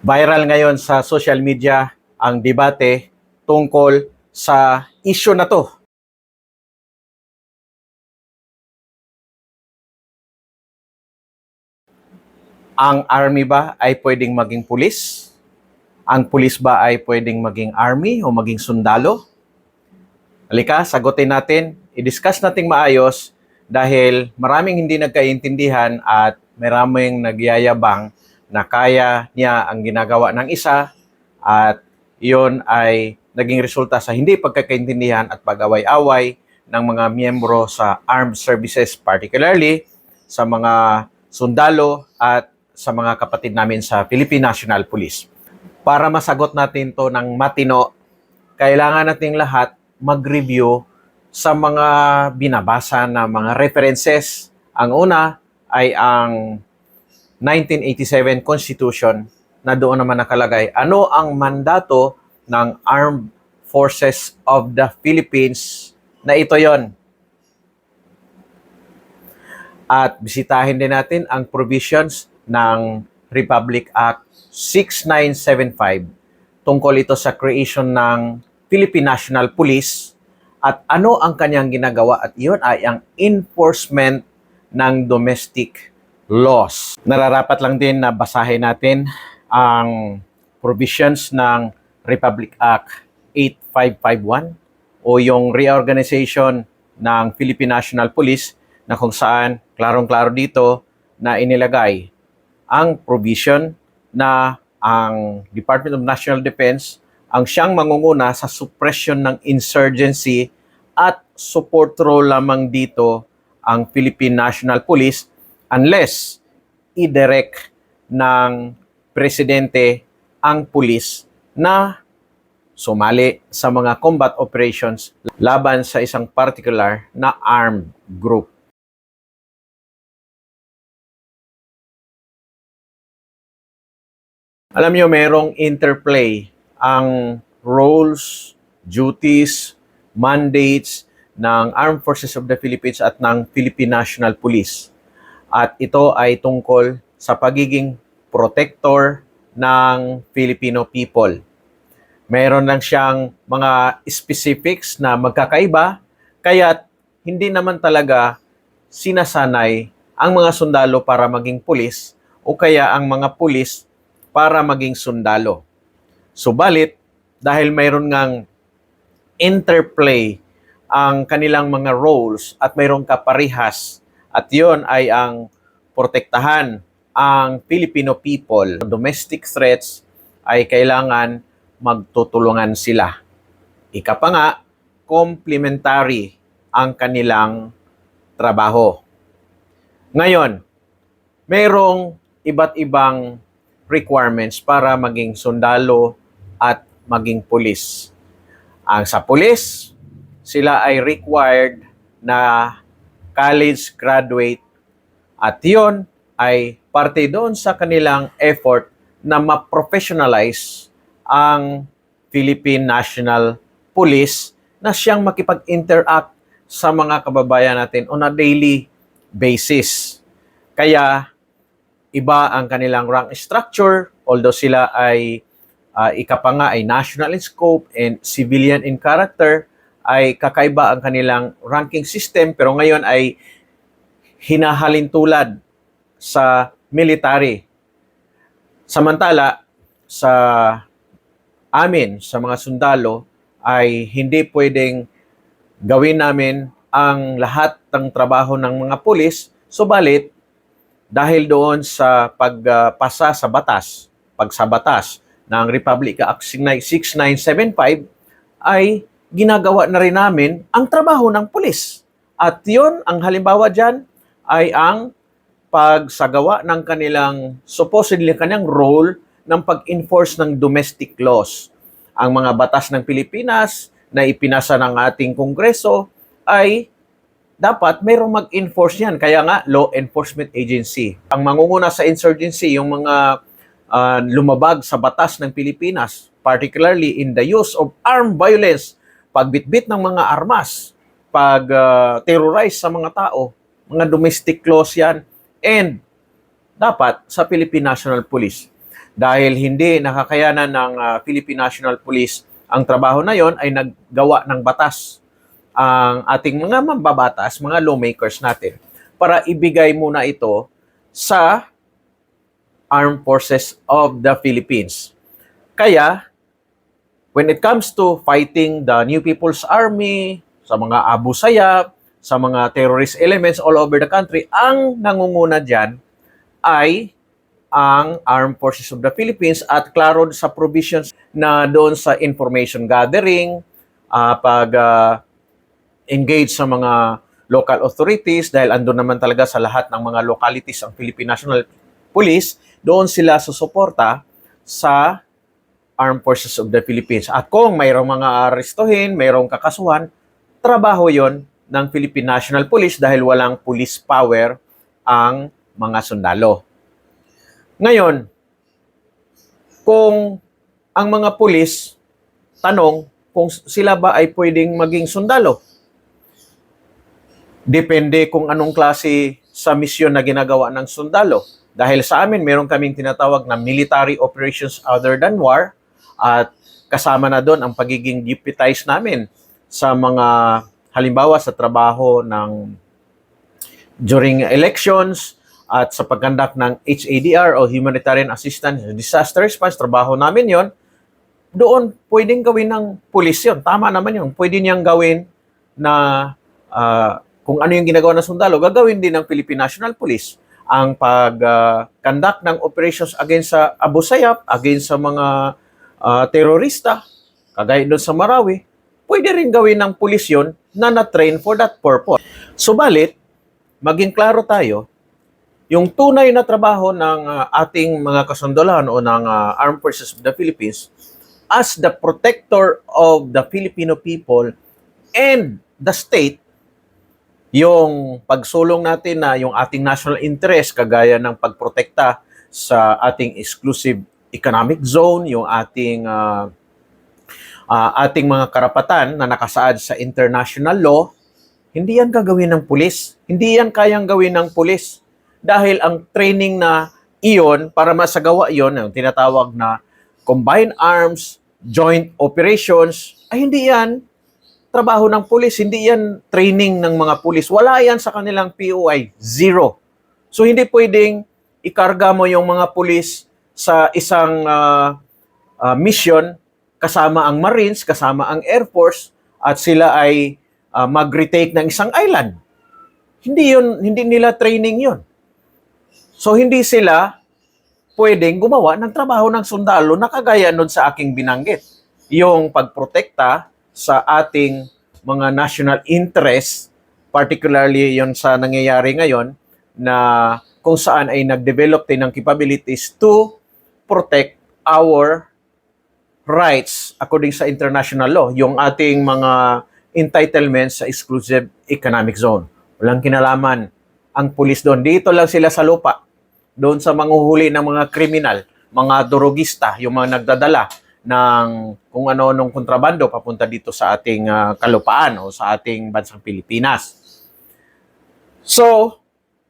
Viral ngayon sa social media ang debate tungkol sa issue na to. Ang army ba ay pwedeng maging pulis? Ang pulis ba ay pwedeng maging army o maging sundalo? Halika, sagutin natin, i-discuss natin maayos dahil maraming hindi nagkaintindihan at maraming nagyayabang na kaya niya ang ginagawa ng isa at iyon ay naging resulta sa hindi pagkakaintindihan at pag-away-away ng mga miyembro sa armed services, particularly sa mga sundalo at sa mga kapatid namin sa Philippine National Police. Para masagot natin to ng matino, kailangan nating lahat mag-review sa mga binabasa na mga references. Ang una ay ang 1987 Constitution na doon naman nakalagay ano ang mandato ng Armed Forces of the Philippines na ito yon. At bisitahin din natin ang provisions ng Republic Act 6975 tungkol ito sa creation ng Philippine National Police at ano ang kanyang ginagawa at iyon ay ang enforcement ng domestic laws. Nararapat lang din na basahin natin ang provisions ng Republic Act 8551 o yung reorganization ng Philippine National Police na kung saan klarong-klaro dito na inilagay ang provision na ang Department of National Defense ang siyang mangunguna sa suppression ng insurgency at support role lamang dito ang Philippine National Police unless i-direct ng presidente ang pulis na sumali sa mga combat operations laban sa isang particular na armed group. Alam niyo, merong interplay ang roles, duties, mandates ng Armed Forces of the Philippines at ng Philippine National Police. At ito ay tungkol sa pagiging protector ng Filipino people. Meron lang siyang mga specifics na magkakaiba, kaya hindi naman talaga sinasanay ang mga sundalo para maging pulis o kaya ang mga pulis para maging sundalo. Subalit, dahil mayroon ngang interplay ang kanilang mga roles at mayroong kaparihas at yon ay ang protektahan ang Filipino people. Domestic threats ay kailangan magtutulungan sila. Ika pa nga, complementary ang kanilang trabaho. Ngayon, mayroong iba't ibang requirements para maging sundalo at maging pulis. Ang sa pulis, sila ay required na college graduate at yon ay parte doon sa kanilang effort na ma-professionalize ang Philippine National Police na siyang makipag-interact sa mga kababayan natin on a daily basis. Kaya iba ang kanilang rank structure, although sila ay uh, ika nga ay national in scope and civilian in character, ay kakaiba ang kanilang ranking system, pero ngayon ay hinahalin tulad sa military. Samantala, sa amin, sa mga sundalo, ay hindi pwedeng gawin namin ang lahat ng trabaho ng mga pulis, subalit dahil doon sa pagpasa sa batas, pagsabatas ng Republic Act 6975 ay ginagawa na rin namin ang trabaho ng pulis. At yon ang halimbawa dyan ay ang pagsagawa ng kanilang supposedly kanyang role ng pag-enforce ng domestic laws. Ang mga batas ng Pilipinas na ipinasa ng ating Kongreso ay dapat mayroong mag-enforce yan. Kaya nga, law enforcement agency. Ang mangunguna sa insurgency, yung mga uh, lumabag sa batas ng Pilipinas, particularly in the use of armed violence, pagbitbit ng mga armas, pag-terrorize uh, sa mga tao, mga domestic laws yan, and dapat sa Philippine National Police. dahil hindi nakakayanan ng ah, Philippine National Police ang trabaho na yon ay naggawa ng batas ang ating mga mambabatas, mga lawmakers natin para ibigay muna ito sa Armed Forces of the Philippines. Kaya, when it comes to fighting the New People's Army, sa mga Abu Sayyaf, sa mga terrorist elements all over the country, ang nangunguna dyan ay ang Armed Forces of the Philippines at klaro sa provisions na doon sa information gathering, ah, pag ah, engage sa mga local authorities dahil andun naman talaga sa lahat ng mga localities ang Philippine National Police, doon sila susuporta sa Armed Forces of the Philippines. At kung mayroong mga arestuhin, mayroong kakasuhan, trabaho yon ng Philippine National Police dahil walang police power ang mga sundalo. Ngayon, kung ang mga pulis, tanong kung sila ba ay pwedeng maging sundalo. Depende kung anong klase sa misyon na ginagawa ng sundalo. Dahil sa amin, meron kaming tinatawag na military operations other than war at kasama na doon ang pagiging deputized namin sa mga halimbawa sa trabaho ng during elections at sa pagkandak ng HADR o Humanitarian Assistance Disaster Response, trabaho namin yon doon pwedeng gawin ng pulis yun. Tama naman yun. Pwede niyang gawin na ah, kung ano yung ginagawa ng sundalo, gagawin din ng Philippine National Police ang pag-conduct ng operations against sa Abu Sayyaf, against sa mga ah, terorista, kagaya doon sa Marawi, pwede rin gawin ng pulis yun na na-train for that purpose. Subalit, maging klaro tayo, yung tunay na trabaho ng ah, ating mga kasundalan o ng ah, Armed Forces of the Philippines as the protector of the Filipino people and the state, yung pagsulong natin na yung ating national interest, kagaya ng pagprotekta sa ating exclusive economic zone, yung ating ah, ah, ating mga karapatan na nakasaad sa international law, hindi yan gagawin ng pulis. Hindi yan kayang gawin ng pulis. Dahil ang training na iyon, para masagawa iyon, yung tinatawag na combined arms, joint operations, ay hindi yan trabaho ng pulis, hindi yan training ng mga pulis. Wala yan sa kanilang POI, zero. So hindi pwedeng ikarga mo yung mga pulis sa isang ah, ah, mission kasama ang Marines, kasama ang Air Force at sila ay ah, mag-retake ng isang island. Hindi yun, hindi nila training yun. So hindi sila pwedeng gumawa ng trabaho ng sundalo na kagaya nun sa aking binanggit. Yung pagprotekta sa ating mga national interests, particularly yon sa nangyayari ngayon na kung saan ay nag-develop din ng capabilities to protect our rights according sa international law, yung ating mga entitlements sa exclusive economic zone. Walang kinalaman ang pulis doon. Dito lang sila sa lupa. Doon sa manguhuli ng mga kriminal, mga dorogista, yung mga nagdadala ng kung ano nung kontrabando papunta dito sa ating ah, kalupaan o sa ating bansang Pilipinas. So,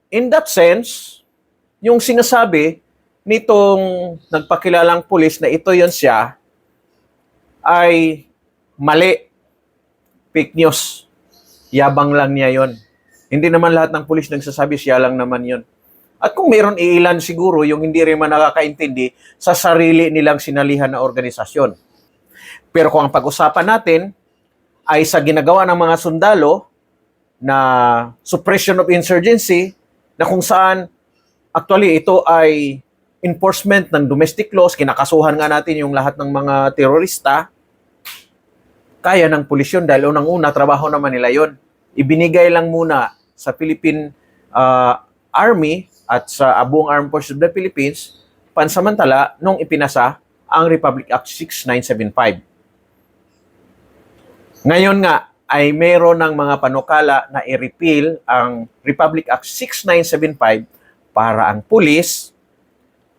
in that sense, yung sinasabi nitong nagpakilalang pulis na ito yon siya ay mali. Fake news. Yabang lang niya yon. Hindi naman lahat ng pulis nagsasabi siya lang naman yon. At kung meron iilan siguro yung hindi rin man nakakaintindi sa sarili nilang sinalihan na organisasyon. Pero kung ang pag-usapan natin ay sa ginagawa ng mga sundalo na suppression of insurgency na kung saan actually ito ay enforcement ng domestic laws, kinakasuhan nga natin yung lahat ng mga terorista, kaya ng pulis yun dahil unang-una, trabaho naman nila yon. Ibinigay lang muna sa Philippine ah, Army at sa buong Armed Forces of the Philippines, pansamantala nung ipinasa ang Republic Act 6975. Ngayon nga, ay meron ng mga panukala na i-repeal ang Republic Act 6975 para ang pulis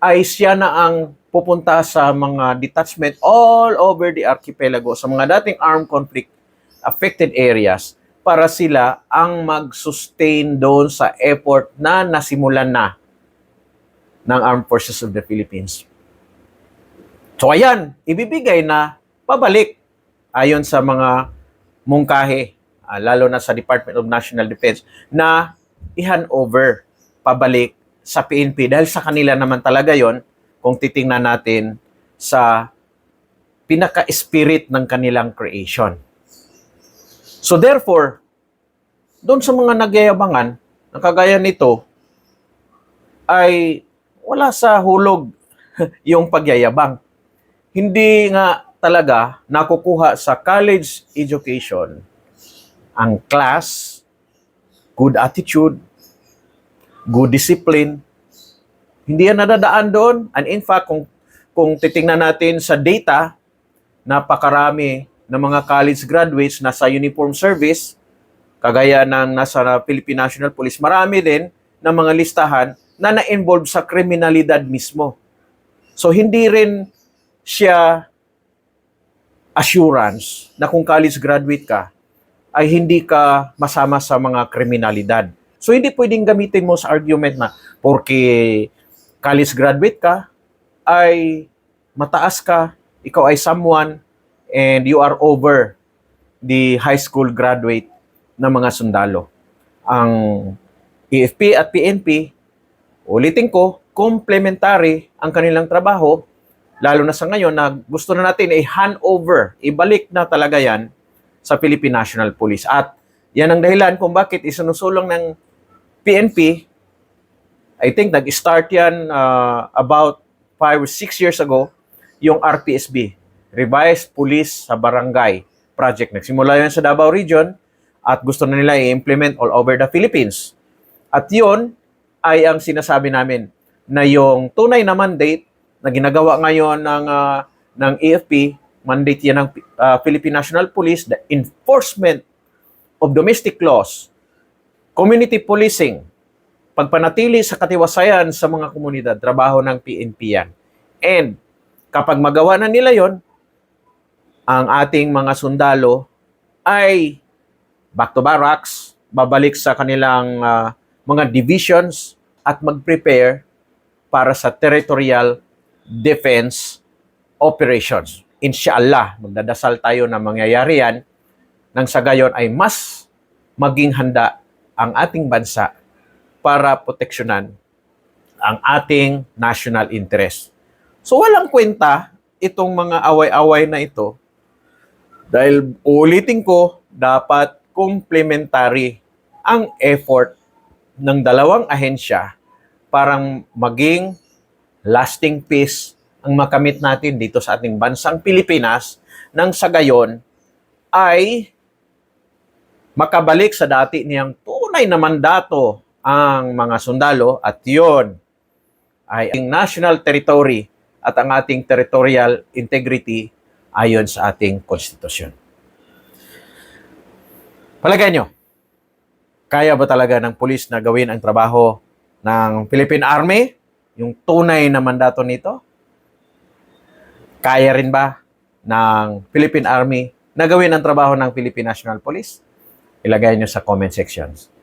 ay siya na ang pupunta sa mga detachment all over the archipelago, sa mga dating armed conflict affected areas para sila ang mag-sustain doon sa effort na nasimulan na ng Armed Forces of the Philippines. So ayan, ibibigay na pabalik ayon sa mga mungkahi, ah, lalo na sa Department of National Defense, na i-hand over pabalik sa PNP dahil sa kanila naman talaga yon kung titingnan natin sa pinaka-spirit ng kanilang creation. So therefore, doon sa mga nagyayabangan, na kagaya nito, ay wala sa hulog yung pagyayabang. Hindi nga talaga nakukuha sa college education ang class, good attitude, good discipline. Hindi yan nadadaan doon. And in fact, kung, kung titingnan natin sa data, napakarami ng mga college graduates na sa uniform service, kagaya ng nasa Philippine National Police, marami din ng mga listahan na na-involve sa kriminalidad mismo. So hindi rin siya assurance na kung college graduate ka, ay hindi ka masama sa mga kriminalidad. So hindi pwedeng gamitin mo sa argument na porque college graduate ka, ay mataas ka, ikaw ay someone, and you are over the high school graduate na mga sundalo. Ang EFP at PNP, ulitin ko, complementary ang kanilang trabaho, lalo na sa ngayon na gusto na natin i-hand over, ibalik na talaga yan sa Philippine National Police. At yan ang dahilan kung bakit isinusulong ng PNP, I think nag-start yan uh, about 5 or 6 years ago, yung RPSB, Revised Police sa Barangay Project. Nagsimula yan sa Davao Region at gusto na nila i-implement all over the Philippines. At yun ay ang sinasabi namin na yung tunay na mandate na ginagawa ngayon ng ah, ng AFP, mandate yan ng ah, Philippine National Police, the enforcement of domestic laws, community policing, pagpanatili sa katiwasayan sa mga komunidad, trabaho ng PNP yan. And kapag magawa na nila yon, ang ating mga sundalo ay back to barracks, babalik sa kanilang ah, mga divisions at mag-prepare para sa territorial defense operations. Inshallah, magdadasal tayo na mangyayari yan nang sa gayon ay mas maging handa ang ating bansa para proteksyonan ang ating national interest. So walang kwenta itong mga away-away na ito dahil ulitin ko, dapat complementary ang effort ng dalawang ahensya parang maging lasting peace ang makamit natin dito sa ating bansang Pilipinas nang sa gayon ay makabalik sa dati niyang na mandato ang mga sundalo at yon ay ang national territory at ang ating territorial integrity ayon sa ating konstitusyon. Palagay nyo, kaya ba talaga ng pulis na gawin ang trabaho ng Philippine Army? Yung tunay na mandato nito? Kaya rin ba ng Philippine Army na gawin ang trabaho ng Philippine National Police? Ilagay nyo sa comment sections.